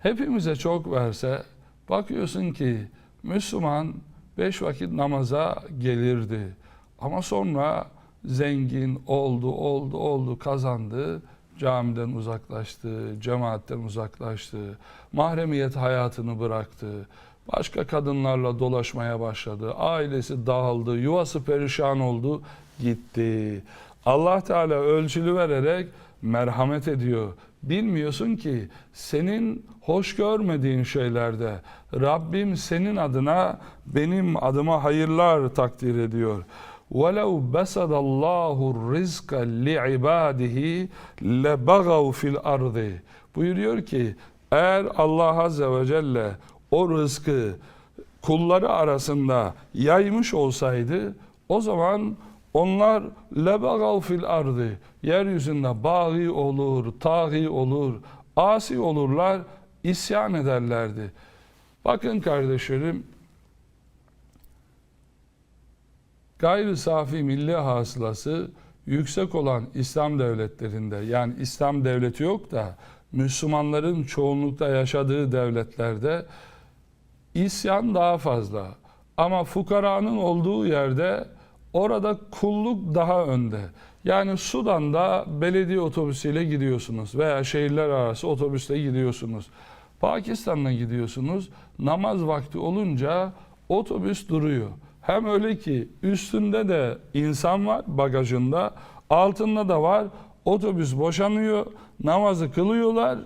hepimize çok verse bakıyorsun ki Müslüman beş vakit namaza gelirdi. Ama sonra zengin oldu, oldu, oldu, kazandı. Camiden uzaklaştı, cemaatten uzaklaştı. Mahremiyet hayatını bıraktı Başka kadınlarla dolaşmaya başladı. Ailesi dağıldı, yuvası perişan oldu, gitti. Allah Teala ölçülü vererek merhamet ediyor. Bilmiyorsun ki senin hoş görmediğin şeylerde Rabbim senin adına benim adıma hayırlar takdir ediyor. وَلَوْ بَسَدَ اللّٰهُ الرِّزْقَ لِعِبَادِهِ لَبَغَوْ fil ardı. Buyuruyor ki eğer Allah Azze ve Celle o rızkı kulları arasında yaymış olsaydı o zaman onlar lebagav fil ardı yeryüzünde baği olur, taği olur, asi olurlar, isyan ederlerdi. Bakın kardeşlerim gayri safi milli hasılası yüksek olan İslam devletlerinde yani İslam devleti yok da Müslümanların çoğunlukta yaşadığı devletlerde isyan daha fazla. Ama fukaranın olduğu yerde orada kulluk daha önde. Yani Sudan'da belediye otobüsüyle gidiyorsunuz veya şehirler arası otobüsle gidiyorsunuz. Pakistan'da gidiyorsunuz. Namaz vakti olunca otobüs duruyor. Hem öyle ki üstünde de insan var bagajında, altında da var. Otobüs boşanıyor, namazı kılıyorlar,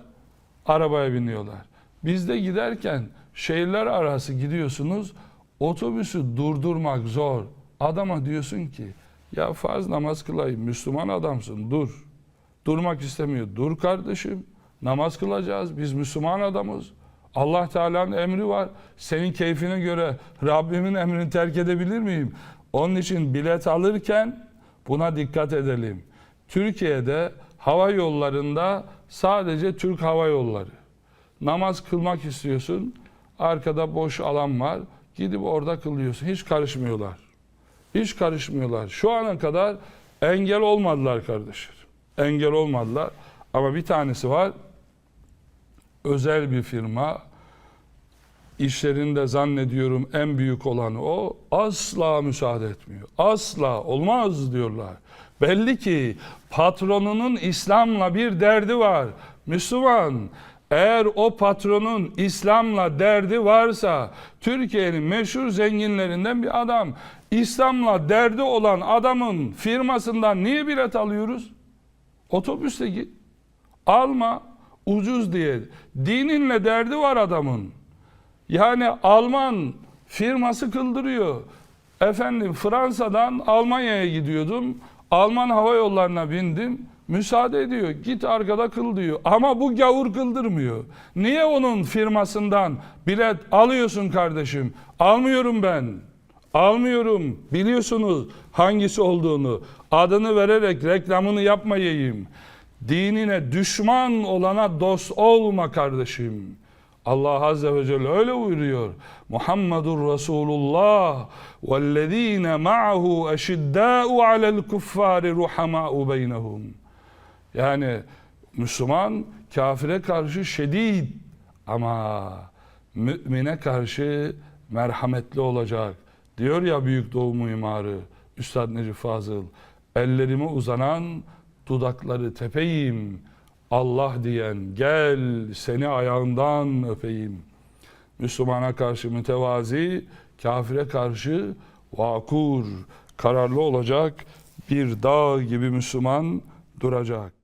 arabaya biniyorlar. Bizde giderken şehirler arası gidiyorsunuz, otobüsü durdurmak zor. Adama diyorsun ki, ya farz namaz kılayım, Müslüman adamsın, dur. Durmak istemiyor, dur kardeşim, namaz kılacağız, biz Müslüman adamız. Allah Teala'nın emri var. Senin keyfine göre Rabbimin emrini terk edebilir miyim? Onun için bilet alırken buna dikkat edelim. Türkiye'de hava yollarında sadece Türk Hava Yolları. Namaz kılmak istiyorsun. Arkada boş alan var. Gidip orada kılıyorsun. Hiç karışmıyorlar. Hiç karışmıyorlar. Şu ana kadar engel olmadılar kardeşler. Engel olmadılar. Ama bir tanesi var özel bir firma işlerinde zannediyorum en büyük olanı o asla müsaade etmiyor. Asla olmaz diyorlar. Belli ki patronunun İslam'la bir derdi var. Müslüman eğer o patronun İslam'la derdi varsa Türkiye'nin meşhur zenginlerinden bir adam İslam'la derdi olan adamın firmasından niye bilet alıyoruz? Otobüste git. Alma ucuz diye. Dininle derdi var adamın. Yani Alman firması kıldırıyor. Efendim Fransa'dan Almanya'ya gidiyordum. Alman hava yollarına bindim. Müsaade ediyor. Git arkada kıl diyor. Ama bu gavur kıldırmıyor. Niye onun firmasından bilet alıyorsun kardeşim? Almıyorum ben. Almıyorum. Biliyorsunuz hangisi olduğunu. Adını vererek reklamını yapmayayım. Dinine düşman olana dost olma kardeşim. Allah Azze ve Celle öyle buyuruyor. Muhammedur Resulullah vellezine ma'ahu eşiddâ'u alel kuffâri ruhamâ'u beynehum. Yani Müslüman kafire karşı şedid ama mümine karşı merhametli olacak. Diyor ya Büyük Doğu mimarı Üstad Necip Fazıl ellerime uzanan dudakları tepeyim. Allah diyen gel seni ayağından öpeyim. Müslümana karşı mütevazi, kafire karşı vakur, kararlı olacak bir dağ gibi Müslüman duracak.